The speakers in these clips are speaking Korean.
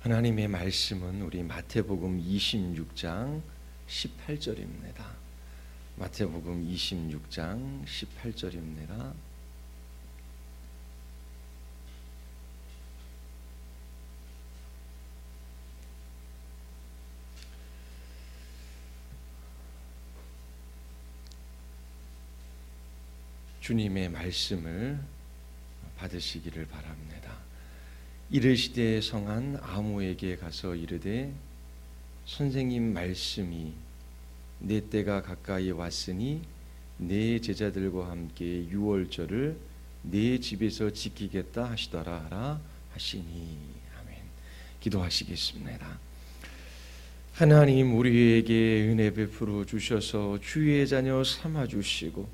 하나님의 말씀은 우리 마태복음 26장 18절입니다. 마태복음 26장 18절입니다. 주님의 말씀을 받으시기를 바랍니다. 이르시되 성한 아무에게 가서 이르되 선생님 말씀이 내 때가 가까이 왔으니 내 제자들과 함께 유월절을 내 집에서 지키겠다 하시더라 하라 하시니 아멘. 기도하시겠습니다. 하나님 우리에게 은혜 베풀어 주셔서 주의 자녀 삼아 주시고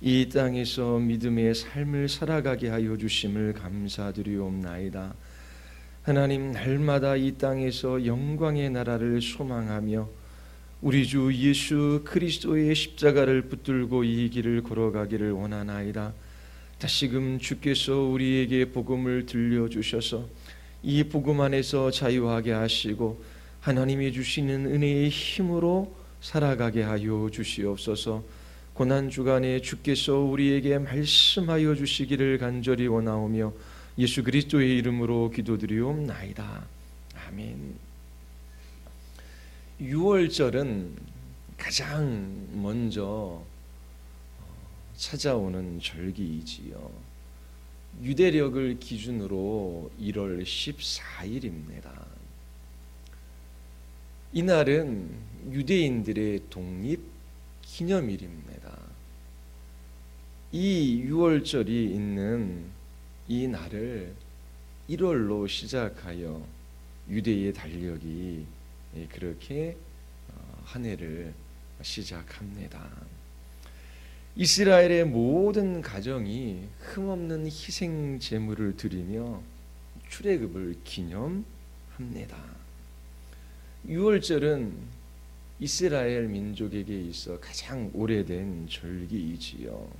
이 땅에서 믿음의 삶을 살아가게 하여 주심을 감사드리옵나이다. 하나님 날마다 이 땅에서 영광의 나라를 소망하며 우리 주 예수 그리스도의 십자가를 붙들고 이 길을 걸어가기를 원하나이다. 다시금 주께서 우리에게 복음을 들려 주셔서 이 복음 안에서 자유하게 하시고 하나님이 주시는 은혜의 힘으로 살아가게 하여 주시옵소서. 고난 주간에 주께서 우리에게 말씀하여 주시기를 간절히 원하오며 예수 그리스도의 이름으로 기도드리옵나이다. 아멘. 6월절은 가장 먼저 어, 찾아오는 절기이지요. 유대력을 기준으로 1월 14일입니다. 이날은 유대인들의 독립 기념일입니다. 이 6월절이 있는 이 날을 1월로 시작하여 유대의 달력이 그렇게 어, 한 해를 시작합니다. 이스라엘의 모든 가정이 흠없는 희생 제물을 드리며 출애굽을 기념합니다. 6월절은 이스라엘 민족에게 있어 가장 오래된 절기이지요.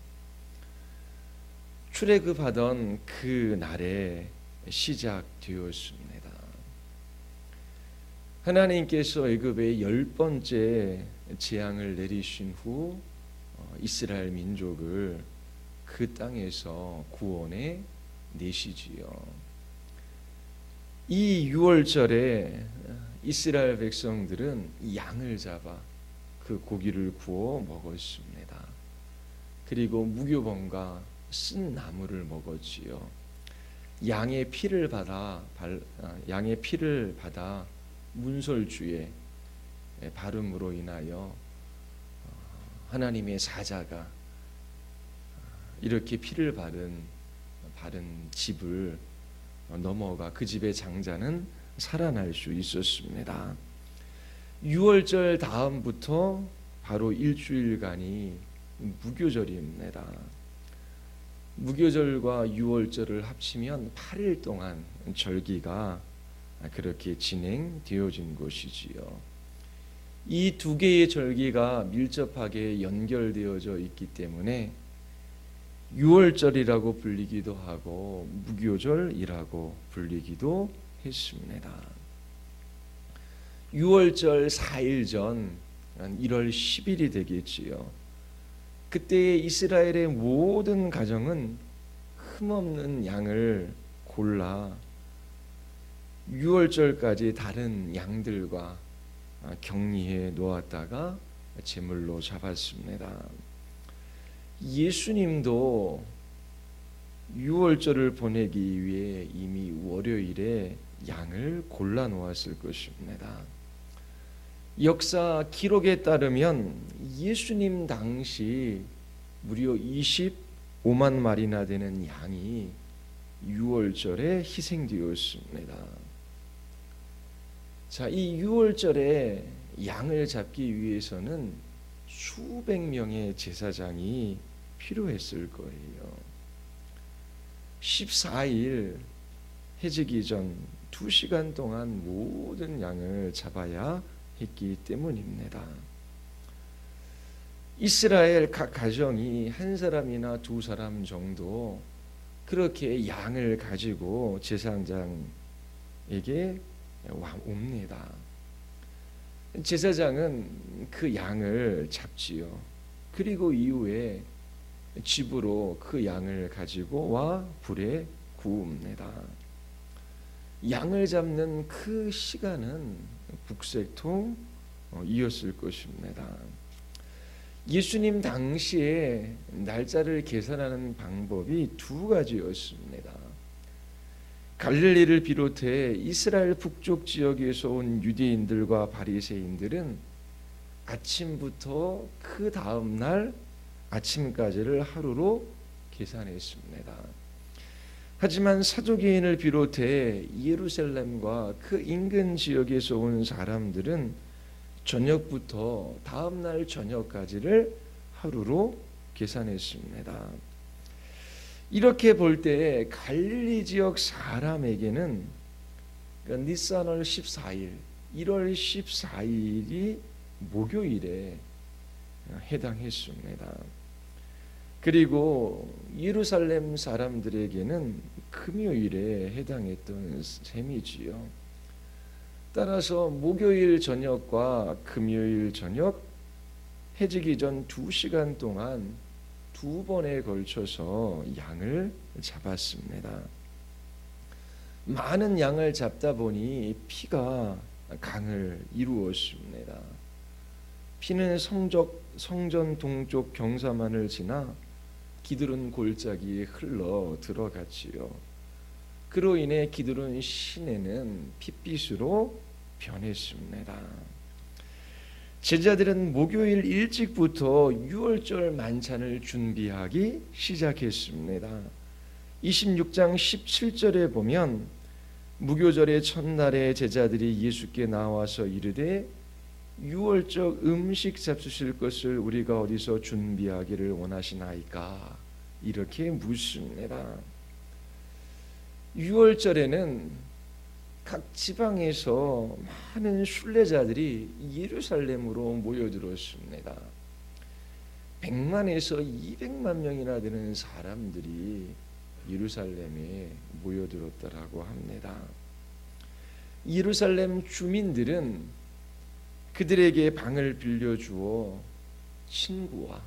출애굽하던 그 날에 시작되었습니다. 하나님께서 애굽의 열 번째 재앙을 내리신 후 어, 이스라엘 민족을 그 땅에서 구원해 내시지요. 이 6월절에 이스라엘 백성들은 양을 잡아 그 고기를 구워 먹었습니다. 그리고 무교범과 쓴 나무를 먹었지요. 양의 피를 받아 아, 양의 피를 받아 문설주에 발음으로 인하여 어, 하나님의 사자가 아, 이렇게 피를 바른 바른 집을 넘어가 그 집의 장자는 살아날 수 있었습니다. 6월절 다음부터 바로 일주일간이 무교절입니다. 무교절과 유월절을 합치면 8일 동안 절기가 그렇게 진행되어진 것이지요. 이 두 개의 절기가 밀접하게 연결되어져 있기 때문에 유월절이라고 불리기도 하고 무교절이라고 불리기도 했습니다. 유월절 4일 전 1월 10일이 되겠지요. 그때 이스라엘의 모든 가정은 흠없는 양을 골라 6월절까지 다른 양들과 격리해 놓았다가 제물로 잡았습니다. 예수님도 6월절을 보내기 위해 이미 월요일에 양을 골라 놓았을 것입니다. 역사 기록에 따르면 예수님 당시 무려 25만 마리나 되는 양이 6월절에 희생되었습니다. 자, 이 6월절에 양을 잡기 위해서는 수백 명의 제사장이 필요했을 거예요. 14일 해지기 전 2시간 동안 모든 양을 잡아야 했기 때문입니다. 이스라엘 각 가정이 한 사람이나 두 사람 정도 그렇게 양을 가지고 제사장에게 옵니다. 제사장은 그 양을 잡지요. 그리고 이후에 집으로 그 양을 가지고 와 불에 구웁니다. 양을 잡는 그 시간은 북색통 어, 이었을 것입니다. 예수님 당시에 날짜를 계산하는 방법이 두 가지였습니다. 갈릴리를 비롯해 이스라엘 북쪽 지역에서 온 유대인들과 바리새인들은 아침부터 그 다음 날 아침까지를 하루로 계산했습니다. 하지만 사두개인을 비롯해 예루살렘과 그 인근 지역에서 온 사람들은 저녁부터 다음 날 저녁까지를 하루로 계산했습니다. 이렇게 볼 때 갈릴리 지역 사람에게는 그러니까 니산월 14일, 1월 14일이 목요일에 해당했습니다. 그리고 예루살렘 사람들에게는 금요일에 해당했던 셈이지요. 따라서 목요일 저녁과 금요일 저녁 해지기 전 2시간 동안 두 번에 걸쳐서 양을 잡았습니다. 많은 양을 잡다 보니 피가 강을 이루었습니다. 피는 성적, 성전 동쪽 경사만을 지나 기드론 골짜기에 흘러 들어갔지요. 그로 인해 기드론 시내는 핏빛으로 변했습니다. 제자들은 목요일 일찍부터 유월절 만찬을 준비하기 시작했습니다. 26장 17절에 보면 무교절의 첫날에 제자들이 예수께 나와서 이르되 유월적 음식 잡수실 것을 우리가 어디서 준비하기를 원하시나이까 이렇게 묻습니다. 유월절에는 각 지방에서 많은 순례자들이 예루살렘으로 모여들었습니다. 100만에서 200만 명이나 되는 사람들이 예루살렘에 모여들었다라고 합니다. 예루살렘 주민들은 그들에게 방을 빌려주어 친구와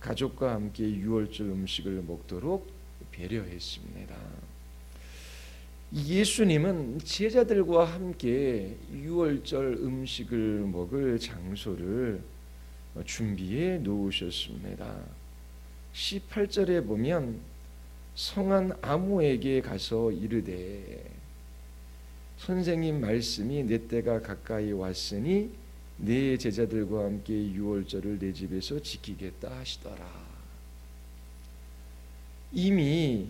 가족과 함께 유월절 음식을 먹도록 배려했습니다. 예수님은 제자들과 함께 유월절 음식을 먹을 장소를 준비해 놓으셨습니다. 18절에 보면 성한 아무에게 가서 이르되 선생님 말씀이 내 때가 가까이 왔으니 내 제자들과 함께 유월절을 내 집에서 지키겠다 하시더라. 이미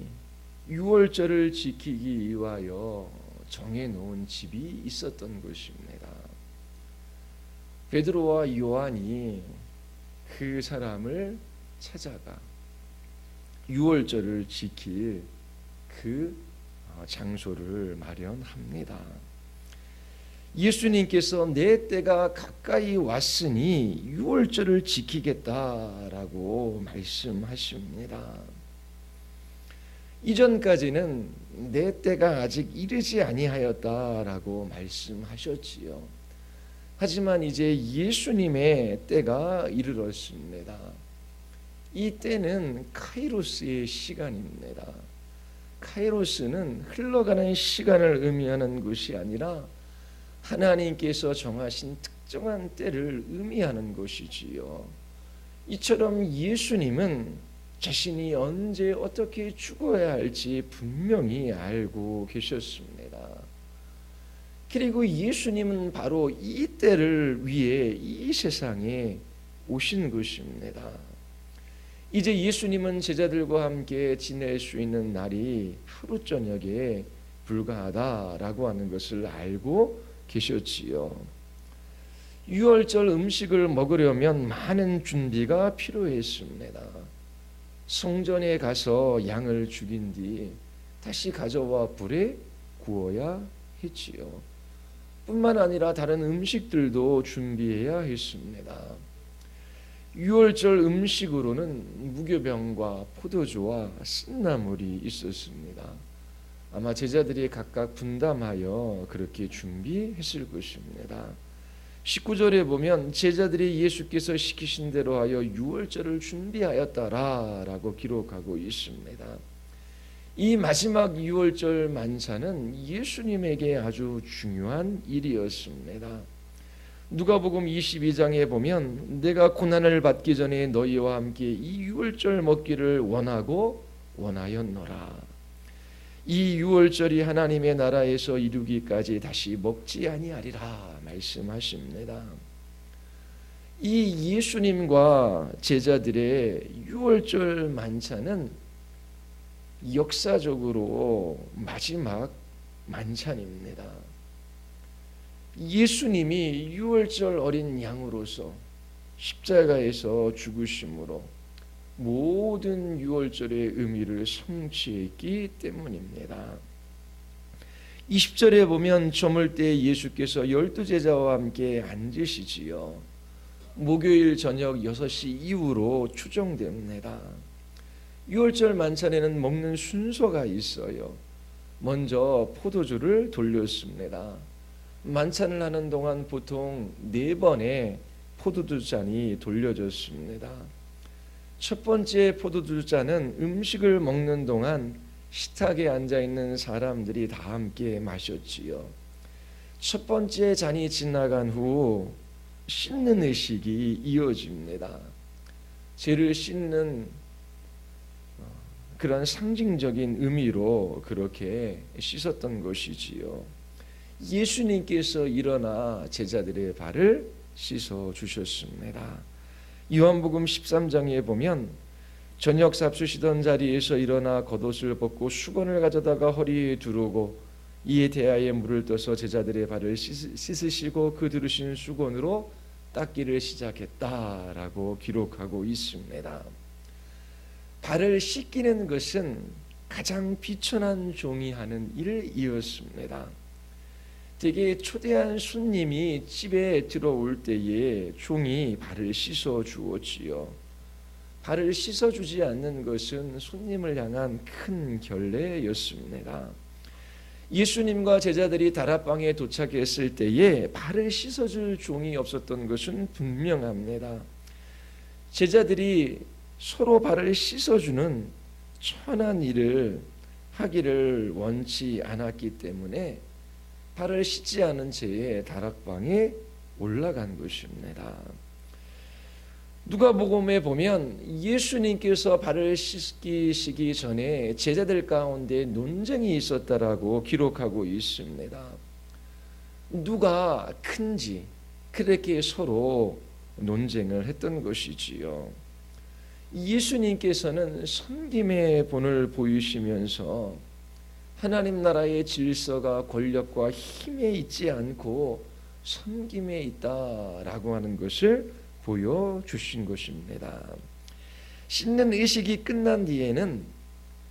유월절을 지키기 위하여 정해 놓은 집이 있었던 것입니다. 베드로와 요한이 그 사람을 찾아가 유월절을 지킬 그 어, 장소를 마련합니다. 예수님께서 내 때가 가까이 왔으니 유월절을 지키겠다라고 말씀하십니다. 이전까지는 내 때가 아직 이르지 아니하였다라고 말씀하셨지요. 하지만 이제 예수님의 때가 이르렀습니다. 이 때는 카이로스의 시간입니다. 카이로스는 흘러가는 시간을 의미하는 것이 아니라 하나님께서 정하신 특정한 때를 의미하는 것이지요. 이처럼 예수님은 자신이 언제 어떻게 죽어야 할지 분명히 알고 계셨습니다. 그리고 예수님은 바로 이 때를 위해 이 세상에 오신 것입니다. 이제 예수님은 제자들과 함께 지낼 수 있는 날이 하루 저녁에 불과하다라고 하는 것을 알고 계셨지요. 유월절 음식을 먹으려면 많은 준비가 필요했습니다. 성전에 가서 양을 죽인 뒤 다시 가져와 불에 구워야 했지요. 뿐만 아니라 다른 음식들도 준비해야 했습니다. 유월절 음식으로는 무교병과 포도주와 쓴나물이 있었습니다. 아마 제자들이 각각 분담하여 그렇게 준비했을 것입니다. 19절에 보면 제자들이 예수께서 시키신 대로 하여 유월절을 준비하였다라고 기록하고 있습니다. 이 마지막 유월절 만찬은 예수님에게 아주 중요한 일이었습니다. 누가복음 22장에 보면 내가 고난을 받기 전에 너희와 함께 이 유월절 먹기를 원하고 원하였노라. 이 유월절이 하나님의 나라에서 이루기까지 다시 먹지 아니하리라 말씀하십니다. 이 예수님과 제자들의 유월절 만찬은 역사적으로 마지막 만찬입니다. 예수님이 유월절 어린 양으로서 십자가에서 죽으심으로 모든 유월절의 의미를 성취했기 때문입니다. 20절에 보면 저물 때 예수께서 열두 제자와 함께 앉으시지요. 목요일 저녁 6시 이후로 추정됩니다. 유월절 만찬에는 먹는 순서가 있어요. 먼저 포도주를 돌렸습니다. 만찬을 하는 동안 보통 네 번의 포도주 잔이 돌려졌습니다. 첫 번째 포도주 잔은 음식을 먹는 동안 식탁에 앉아 있는 사람들이 다 함께 마셨지요. 첫 번째 잔이 지나간 후 씻는 의식이 이어집니다. 죄를 씻는 어, 그런 상징적인 의미로 그렇게 씻었던 것이지요. 예수님께서 일어나 제자들의 발을 씻어 주셨습니다. 요한복음 13장에 보면 저녁 삽수시던 자리에서 일어나 겉옷을 벗고 수건을 가져다가 허리에 두르고 이에 대하여 물을 떠서 제자들의 발을 씻으시고 그 들으신 수건으로 닦기를 시작했다라고 기록하고 있습니다. 발을 씻기는 것은 가장 비천한 종이 하는 일이었습니다. 되게 초대한 손님이 집에 들어올 때에 종이 발을 씻어 주었지요. 발을 씻어 주지 않는 것은 손님을 향한 큰 결례였습니다. 예수님과 제자들이 다락방에 도착했을 때에 발을 씻어 줄 종이 없었던 것은 분명합니다. 제자들이 서로 발을 씻어 주는 천한 일을 하기를 원치 않았기 때문에 발을 씻지 않은 채에 다락방에 올라간 것입니다. 누가복음에 보면 예수님께서 발을 씻기시기 전에 제자들 가운데 논쟁이 있었다라고 기록하고 있습니다. 누가 큰지 그렇게 서로 논쟁을 했던 것이지요. 예수님께서는 섬김의 본을 보이시면서 하나님 나라의 질서가 권력과 힘에 있지 않고 섬김에 있다라고 하는 것을 보여주신 것입니다. 씻는 의식이 끝난 뒤에는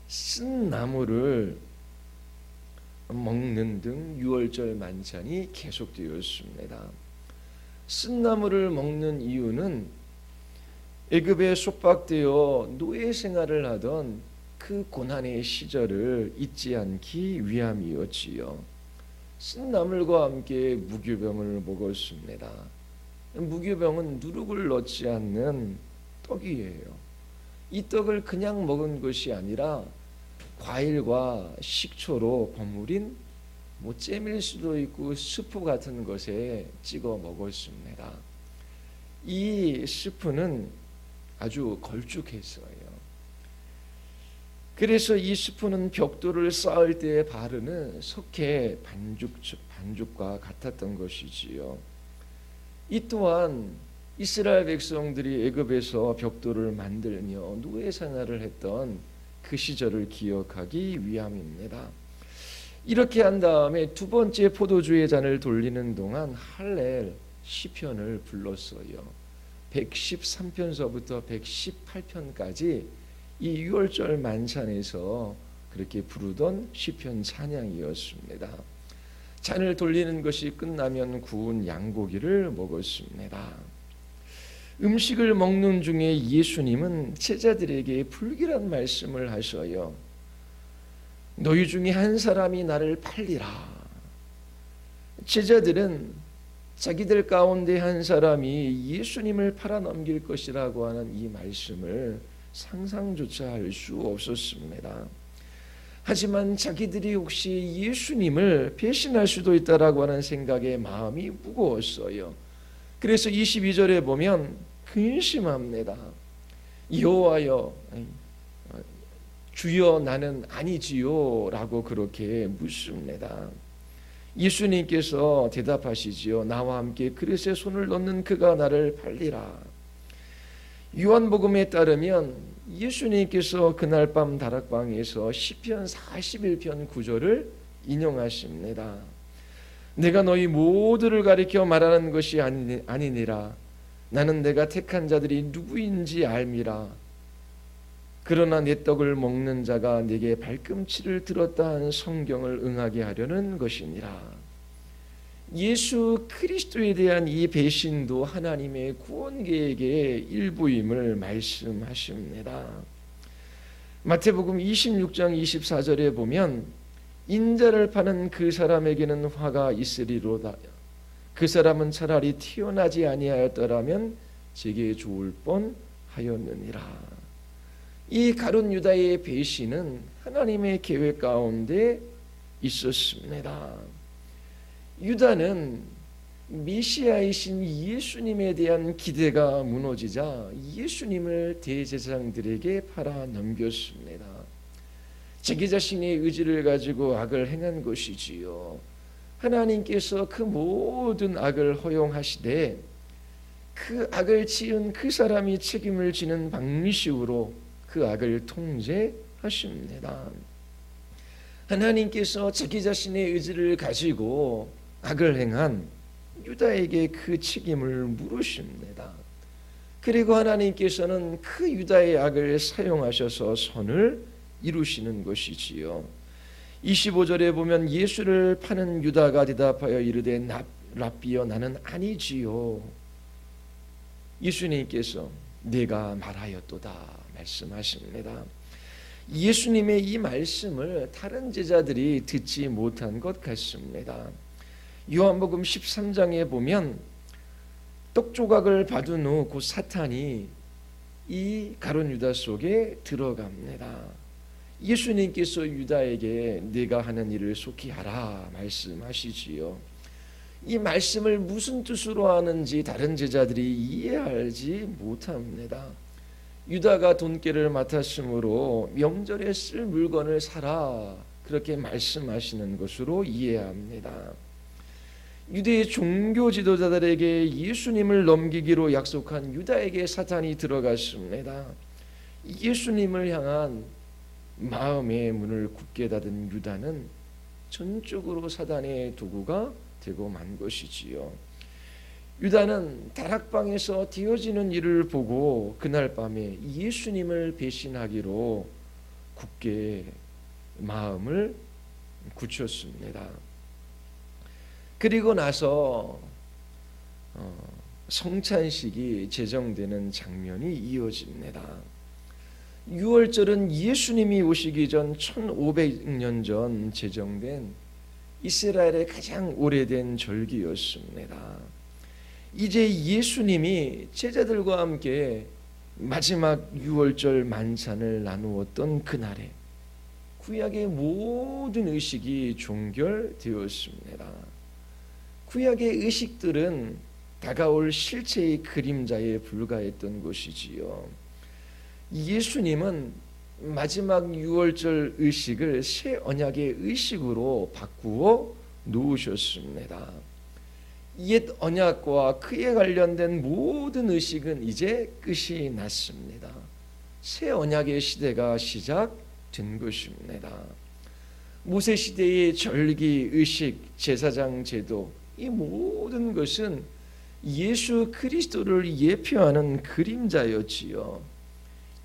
쓴 나무를 먹는 등 유월절 만찬이 계속되었습니다. 쓴 나무를 먹는 이유는 애굽에 속박되어 노예 생활을 하던 그 고난의 시절을 잊지 않기 위함이었지요. 쓴나물과 함께 무교병을 먹었습니다. 무교병은 누룩을 넣지 않는 떡이에요. 이 떡을 그냥 먹은 것이 아니라 과일과 식초로 버무린 뭐 잼일 수도 있고 스프 같은 것에 찍어 먹었습니다. 이 스프는 아주 걸쭉했어요. 그래서 이 스프는 벽돌을 쌓을 때 바르는 석회 반죽 반죽과 같았던 것이지요. 이 또한 이스라엘 백성들이 애굽에서 벽돌을 만들며 노예 생활을 했던 그 시절을 기억하기 위함입니다. 이렇게 한 다음에 두 번째 포도주의 잔을 돌리는 동안 할렐 시편을 불렀어요. 113편서부터 118편까지 이 유월절 만찬에서 그렇게 부르던 시편 찬양이었습니다. 잔을 돌리는 것이 끝나면 구운 양고기를 먹었습니다. 음식을 먹는 중에 예수님은 제자들에게 불길한 말씀을 하셔요. 너희 중에 한 사람이 나를 팔리라. 제자들은 자기들 가운데 한 사람이 예수님을 팔아넘길 것이라고 하는 이 말씀을 상상조차 할 수 없었습니다. 하지만 자기들이 혹시 예수님을 배신할 수도 있다라고 하는 생각에 마음이 무거웠어요. 그래서 22절에 보면 근심합니다. 여호와여 주여 나는 아니지요라고 그렇게 묻습니다. 예수님께서 대답하시지요. 나와 함께 그릇에 손을 넣는 그가 나를 팔리라. 요한복음에 따르면 예수님께서 그날 밤 다락방에서 시편 41편 9절을 인용하십니다. 내가 너희 모두를 가리켜 말하는 것이 아니니라. 나는 내가 택한 자들이 누구인지 알미라. 그러나 내 떡을 먹는 자가 내게 발꿈치를 들었다 하는 성경을 응하게 하려는 것이니라. 예수 그리스도에 대한 이 배신도 하나님의 구원 계획의 일부임을 말씀하십니다. 마태복음 26장 24절에 보면 인자를 파는 그 사람에게는 화가 있으리로다. 그 사람은 차라리 태어나지 아니하였더라면 제게 좋을 뻔하였느니라. 이 가룟 유다의 배신은 하나님의 계획 가운데 있었습니다. 유다는 메시아이신 예수님에 대한 기대가 무너지자 예수님을 대제사장들에게 팔아 넘겼습니다. 자기 자신의 의지를 가지고 악을 행한 것이지요. 하나님께서 그 모든 악을 허용하시되 그 악을 지은 그 사람이 책임을 지는 방식으로 그 악을 통제하십니다. 하나님께서 자기 자신의 의지를 가지고 악을 행한 유다에게 그 책임을 물으십니다. 그리고 하나님께서는 그 유다의 악을 사용하셔서 선을 이루시는 것이지요. 25절에 보면 예수를 파는 유다가 대답하여 이르되 랍비여 나는 아니지요. 예수님께서 내가 말하였도다. 말씀하십니다. 예수님의 이 말씀을 다른 제자들이 듣지 못한 것 같습니다. 요한복음 13장에 보면 떡 조각을 받은 후곧 사탄이 이 가론 유다 속에 들어갑니다. 예수님께서 유다에게 네가 하는 일을 속히 하라 말씀하시지요. 이 말씀을 무슨 뜻으로 하는지 다른 제자들이 이해하지 못합니다. 유다가 돈깨를 맡았으므로 명절에 쓸 물건을 사라 그렇게 말씀하시는 것으로 이해합니다. 유대의 종교 지도자들에게 예수님을 넘기기로 약속한 유다에게 사탄이 들어갔습니다. 예수님을 향한 마음의 문을 굳게 닫은 유다는 전적으로 사단의 도구가 되고 만 것이지요. 유다는 다락방에서 되어지는 일을 보고 그날 밤에 예수님을 배신하기로 굳게 마음을 굳혔습니다. 그리고 나서 어, 성찬식이 제정되는 장면이 이어집니다. 6월절은 예수님이 오시기 전 1500년 전 제정된 이스라엘의 가장 오래된 절기였습니다. 이제 예수님이 제자들과 함께 마지막 유월절 만찬을 나누었던 그날에 구약의 모든 의식이 종결되었습니다. 구약의 의식들은 다가올 실체의 그림자에 불과했던 것이지요. 예수님은 마지막 유월절 의식을 새 언약의 의식으로 바꾸어 놓으셨습니다. 옛 언약과 그에 관련된 모든 의식은 이제 끝이 났습니다. 새 언약의 시대가 시작된 것입니다. 모세 시대의 절기, 의식, 제사장 제도 이 모든 것은 예수 그리스도를 예표하는 그림자였지요.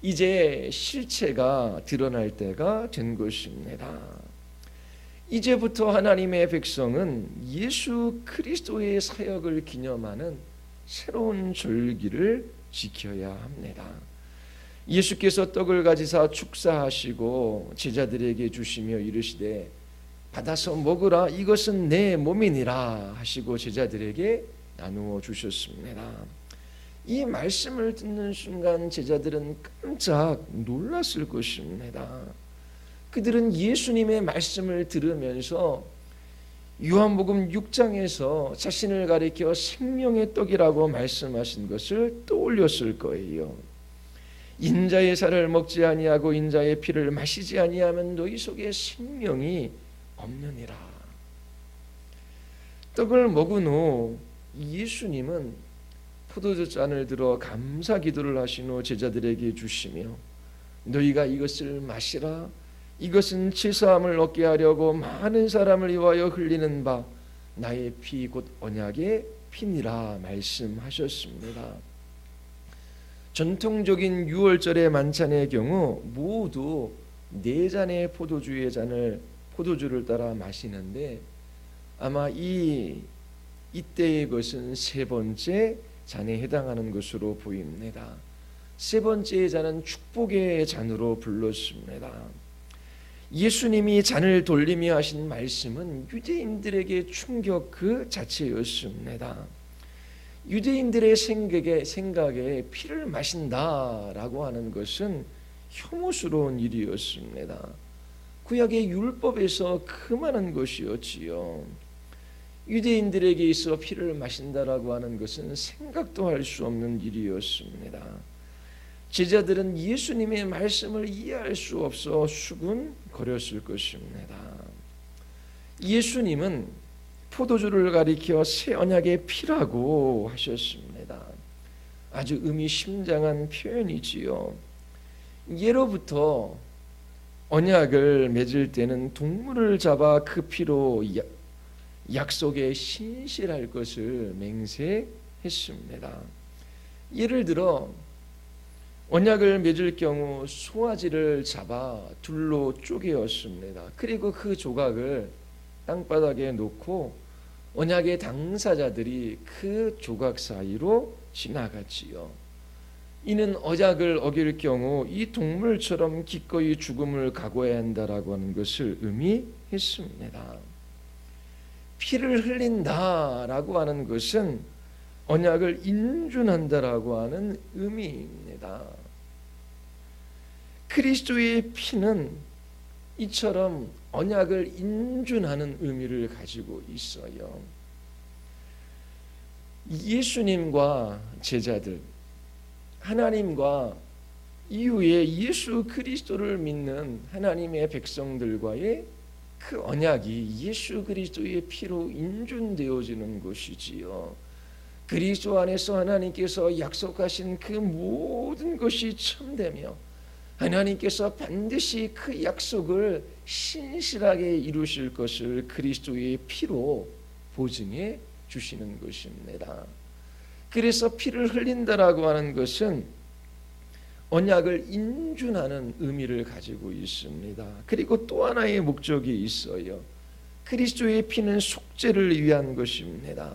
이제 실체가 드러날 때가 된 것입니다. 이제부터 하나님의 백성은 예수 그리스도의 사역을 기념하는 새로운 절기를 지켜야 합니다. 예수께서 떡을 가지사 축사하시고 제자들에게 주시며 이르시되 받아서 먹으라 이것은 내 몸이니라 하시고 제자들에게 나누어 주셨습니다. 이 말씀을 듣는 순간 제자들은 깜짝 놀랐을 것입니다. 그들은 예수님의 말씀을 들으면서 요한복음 6장에서 자신을 가리켜 생명의 떡이라고 말씀하신 것을 떠올렸을 거예요. 인자의 살을 먹지 아니하고 인자의 피를 마시지 아니하면 너희 속에 생명이 없느니라. 떡을 먹은 후 예수님은 포도주 잔을 들어 감사 기도를 하신 후 제자들에게 주시며 너희가 이것을 마시라 이것은 치사함을 얻게 하려고 많은 사람을 위하여 흘리는 바 나의 피 곧 언약의 피니라 말씀하셨습니다. 전통적인 유월절의 만찬의 경우 모두 네 잔의 포도주의 잔을 포도주를 따라 마시는데 아마 이 이때의 것은 세 번째 잔에 해당하는 것으로 보입니다. 세 번째 잔은 축복의 잔으로 불렀습니다. 예수님이 잔을 돌리며 하신 말씀은 유대인들에게 충격 그 자체였습니다. 유대인들의 생각에, 생각에 피를 마신다라고 하는 것은 혐오스러운 일이었습니다. 구약의 율법에서 그만한 것이었지요. 유대인들에게 있어 피를 마신다라고 하는 것은 생각도 할 수 없는 일이었습니다. 제자들은 예수님의 말씀을 이해할 수 없어 수군거렸을 것입니다. 예수님은 포도주를 가리켜 새 언약의 피라고 하셨습니다. 아주 의미심장한 표현이지요. 예로부터 언약을 맺을 때는 동물을 잡아 그 피로 약속에 신실할 것을 맹세했습니다. 예를 들어 언약을 맺을 경우 송아지를 잡아 둘로 쪼개었습니다. 그리고 그 조각을 땅바닥에 놓고 언약의 당사자들이 그 조각 사이로 지나갔지요. 이는 언약을 어길 경우 이 동물처럼 기꺼이 죽음을 각오해야 한다라고 하는 것을 의미했습니다. 피를 흘린다라고 하는 것은 언약을 인준한다라고 하는 의미입니다. 그리스도의 피는 이처럼 언약을 인준하는 의미를 가지고 있어요. 예수님과 제자들, 하나님과 이후에 예수 그리스도를 믿는 하나님의 백성들과의 그 언약이 예수 그리스도의 피로 인준되어지는 것이지요. 그리스도 안에서 하나님께서 약속하신 그 모든 것이 참되며 하나님께서 반드시 그 약속을 신실하게 이루실 것을 그리스도의 피로 보증해 주시는 것입니다. 그래서 피를 흘린다라고 하는 것은 언약을 인준하는 의미를 가지고 있습니다. 그리고 또 하나의 목적이 있어요. 그리스도의 피는 속죄를 위한 것입니다.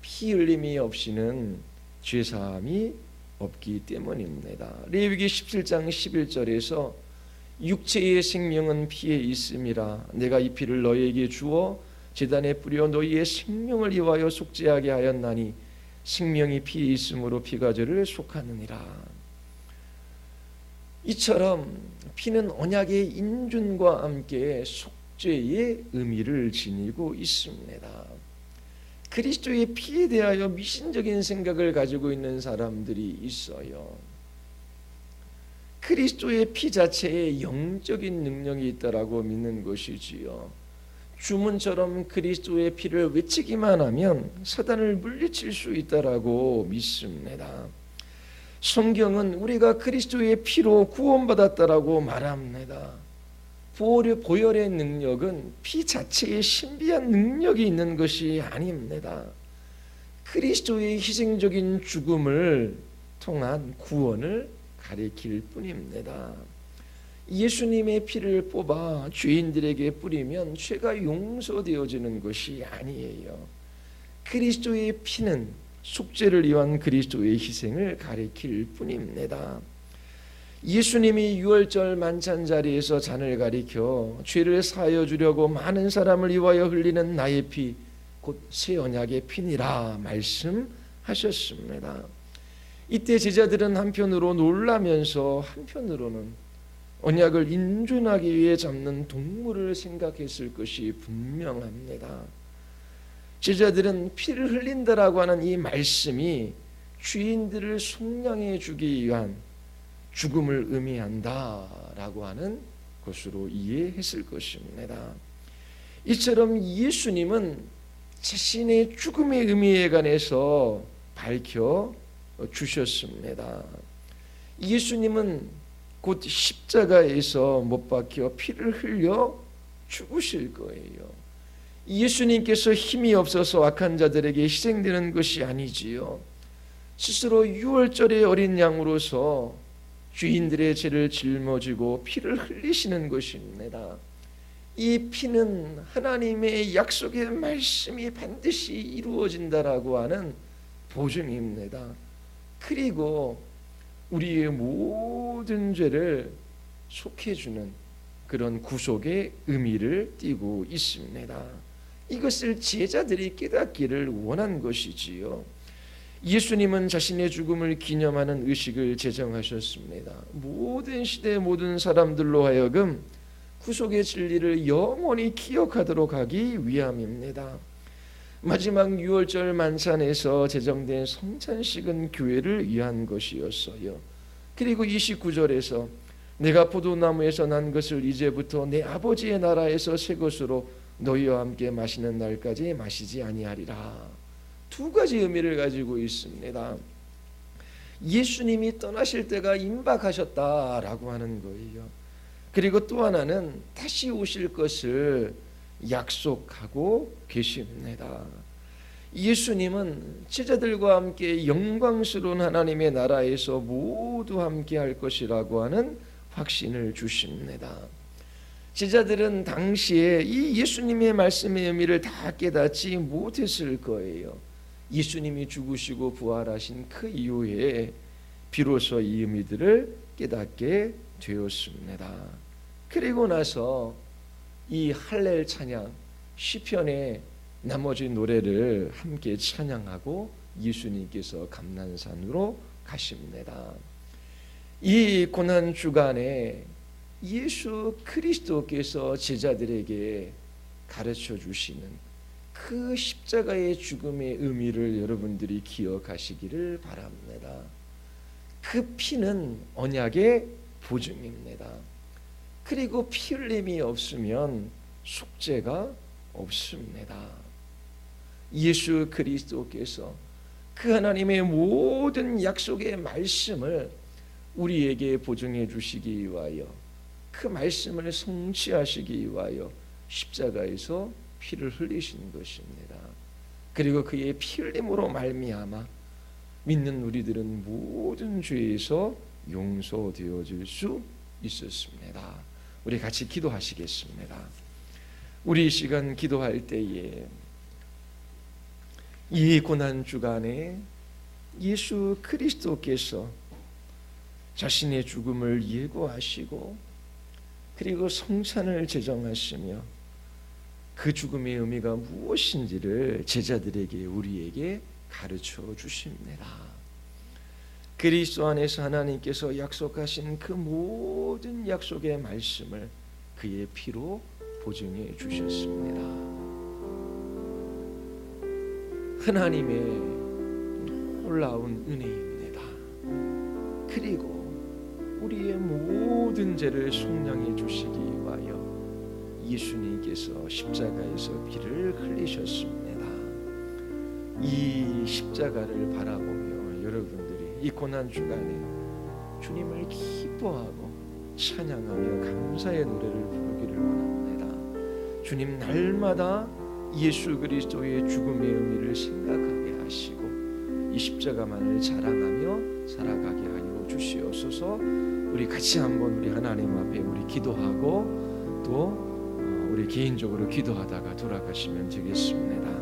피 흘림이 없이는 죄 사함이 없기 때문입니다. 레위기 17장 11절에서 육체의 생명은 피에 있음이라 내가 이 피를 너희에게 주어 제단에 뿌려 너희의 생명을 위하여 속죄하게 하였나니 생명이 피에 있으므로 피가 저를 속하느니라. 이처럼 피는 언약의 인준과 함께 속죄의 의미를 지니고 있습니다. 그리스도의 피에 대하여 미신적인 생각을 가지고 있는 사람들이 있어요. 그리스도의 피 자체에 영적인 능력이 있다라고 믿는 것이지요. 주문처럼 그리스도의 피를 외치기만 하면 사단을 물리칠 수 있다라고 믿습니다. 성경은 우리가 그리스도의 피로 구원받았다라고 말합니다. 보혈의 능력은 피 자체에 신비한 능력이 있는 것이 아닙니다. 그리스도의 희생적인 죽음을 통한 구원을 가리킬 뿐입니다. 예수님의 피를 뽑아 죄인들에게 뿌리면 죄가 용서되어지는 것이 아니에요. 그리스도의 피는 속죄를 위한 그리스도의 희생을 가리킬 뿐입니다. 예수님이 유월절 만찬 자리에서 잔을 가리켜 죄를 사하여 주려고 많은 사람을 위하여 흘리는 나의 피 곧 새 언약의 피니라 말씀하셨습니다. 이때 제자들은 한편으로 놀라면서 한편으로는 언약을 인준하기 위해 잡는 동물을 생각했을 것이 분명합니다. 제자들은 피를 흘린다라고 하는 이 말씀이 주인들을 속량해 주기 위한 죽음을 의미한다라고 하는 것으로 이해했을 것입니다. 이처럼 예수님은 자신의 죽음의 의미에 관해서 밝혀 주셨습니다. 예수님은 곧 십자가에서 못 박혀 피를 흘려 죽으실 거예요. 예수님께서 힘이 없어서 악한 자들에게 희생되는 것이 아니지요. 스스로 유월절의 어린 양으로서 주인들의 죄를 짊어지고 피를 흘리시는 것입니다. 이 피는 하나님의 약속의 말씀이 반드시 이루어진다라고 하는 보증입니다. 그리고 우리의 모든 죄를 속해주는 그런 구속의 의미를 띠고 있습니다. 이것을 제자들이 깨닫기를 원한 것이지요. 예수님은 자신의 죽음을 기념하는 의식을 제정하셨습니다. 모든 시대 모든 사람들로 하여금 구속의 진리를 영원히 기억하도록 하기 위함입니다. 마지막 유월절 만찬에서 제정된 성찬식은 교회를 위한 것이었어요. 그리고 29절에서 내가 포도나무에서 난 것을 이제부터 내 아버지의 나라에서 새 것으로 너희와 함께 마시는 날까지 마시지 아니하리라. 두 가지 의미를 가지고 있습니다. 예수님이 떠나실 때가 임박하셨다라고 하는 거예요. 그리고 또 하나는 다시 오실 것을 약속하고 계십니다. 예수님은 제자들과 함께 영광스러운 하나님의 나라에서 모두 함께 할 것이라고 하는 확신을 주십니다. 제자들은 당시에 이 예수님의 말씀의 의미를 다 깨닫지 못했을 거예요. 예수님이 죽으시고 부활하신 그 이후에 비로소 이 의미들을 깨닫게 되었습니다. 그리고 나서 이 할렐 찬양 시편의 나머지 노래를 함께 찬양하고 예수님께서 감난산으로 가십니다. 이 고난 주간에 예수 그리스도께서 제자들에게 가르쳐 주시는 그 십자가의 죽음의 의미를 여러분들이 기억하시기를 바랍니다. 그 피는 언약의 보증입니다. 그리고 피 흘림이 없으면 속죄가 없습니다. 예수 그리스도께서 그 하나님의 모든 약속의 말씀을 우리에게 보증해 주시기 위하여 그 말씀을 성취하시기 위하여 십자가에서 피를 흘리신 것입니다. 그리고 그의 피 흘림으로 말미암아 믿는 우리들은 모든 죄에서 용서되어질 수 있었습니다. 우리 같이 기도하시겠습니다. 우리 시간 기도할 때에 이 고난 주간에 예수 그리스도께서 자신의 죽음을 예고하시고 그리고 성찬을 제정하시며 그 죽음의 의미가 무엇인지를 제자들에게 우리에게 가르쳐 주십니다. 그리스도 안에서 하나님께서 약속하신 그 모든 약속의 말씀을 그의 피로 보증해 주셨습니다. 하나님의 놀라운 은혜입니다. 그리고 우리의 모든 죄를 속량해 주시기 위하여 예수님께서 십자가에서 피를 흘리셨습니다. 이 십자가를 바라보며 여러분들이 이 고난 주간에 주님을 기뻐하고 찬양하며 감사의 노래를 부르기를 원합니다. 주님 날마다 예수 그리스도의 죽음의 의미를 생각하게 하시고 이 십자가만을 자랑하며 살아가게 하여 주시옵소서. 우리 같이 한번 우리 하나님 앞에 우리 기도하고 또 우리 개인적으로 기도하다가 돌아가시면 되겠습니다.